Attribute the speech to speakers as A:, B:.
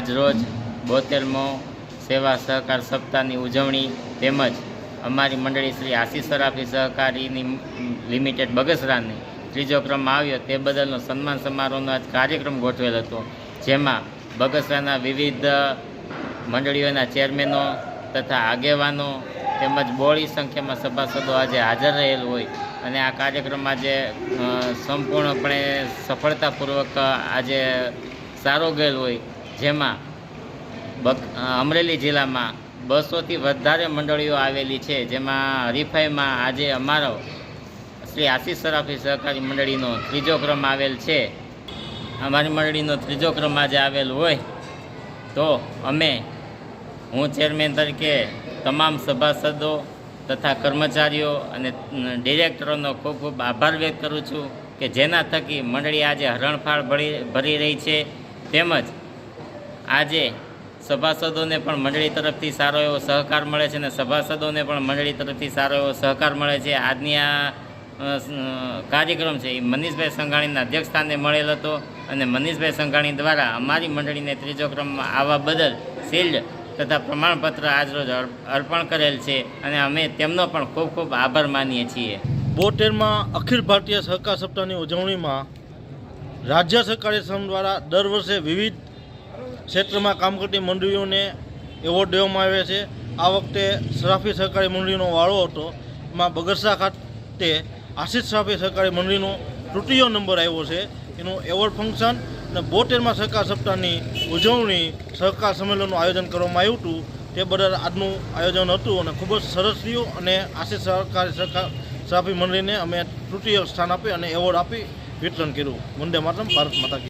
A: આજ રોજ બોતેરમો સેવા સહકાર સપ્તાહની ઉજવણી તેમજ અમારી મંડળી શ્રી આશીષ સરાફી સહકારીની લિમિટેડ બગસરાની ત્રીજો ક્રમ આવ્યો તે બદલનો સન્માન સમારોહનો આજ કાર્યક્રમ ગોઠવેલ હતો. જેમાં બગસરાના વિવિધ મંડળીઓના ચેરમેનો તથા આગેવાનો તેમજ બોળી સંખ્યામાં સભાસદો આજે હાજર રહેલ હોય અને આ કાર્યક્રમ આજે સંપૂર્ણપણે સફળતાપૂર્વક આજે સારો ગયેલ હોય જેમાં અમરેલી જિલ્લામાં બસોથી વધારે મંડળીઓ આવેલી છે. જેમાં હરીફાઈમાં આજે અમારો શ્રી આશીષ સરાફી સહકારી મંડળીનો ત્રીજો ક્રમ આવેલ છે. અમારી મંડળીનો ત્રીજો ક્રમ આજે આવેલ હોય તો અમે હું ચેરમેન તરીકે તમામ સભાસદો તથા કર્મચારીઓ અને ડિરેક્ટરોનો ખૂબ ખૂબ આભાર વ્યક્ત કરું છું કે જેના થકી મંડળી આજે હરણફાળ ભરી રહી છે. તેમજ આજે સભાસદોને પણ મંડળી તરફથી સારો એવો સહકાર મળે છે અને સભાસદોને પણ મંડળી તરફથી સારો એવો સહકાર મળે છે. આજની આ કાર્યક્રમ છે એ મનીષભાઈ સંઘાણીના અધ્યક્ષસ્થાને મળેલ હતો અને મનીષભાઈ સંઘાણી દ્વારા અમારી મંડળીને ત્રીજો ક્રમમાં આવવા બદલ શિલ્ડ તથા પ્રમાણપત્ર આજરોજ અર્પ- અર્પણ કરેલ છે અને અમે તેમનો પણ ખૂબ ખૂબ આભાર માનીએ છીએ.
B: બોટેરમાં અખિલ ભારતીય સહકાર સપ્તાહની ઉજવણીમાં રાજ્ય સહકારી સંઘ દ્વારા દર વર્ષે વિવિધ ક્ષેત્રમાં કામ કરતી મંડળીઓને એવોર્ડ દેવામાં આવ્યા છે. આ વખતે સરાફી સહકારી મંડળીનો વાળો હતો. એમાં બગરસા ખાતે આશિષ સરાફી સહકારી મંડળીનો તૃતીય નંબર આવ્યો છે. એનું એવોર્ડ ફંક્શન અને બોતેરમાં સહકાર સપ્તાહની ઉજવણી સહકાર સંમેલનનું આયોજન કરવામાં આવ્યું હતું. તે બદલ આજનું આયોજન હતું અને ખૂબ જ સરસ રહ્યું અને આશિષ સહકારી સહકાર સરાફી મંડળીને અમે તૃતીય સ્થાન આપી અને એવોર્ડ આપી વિતરણ કર્યું. Vande Mataram, Bharat Mata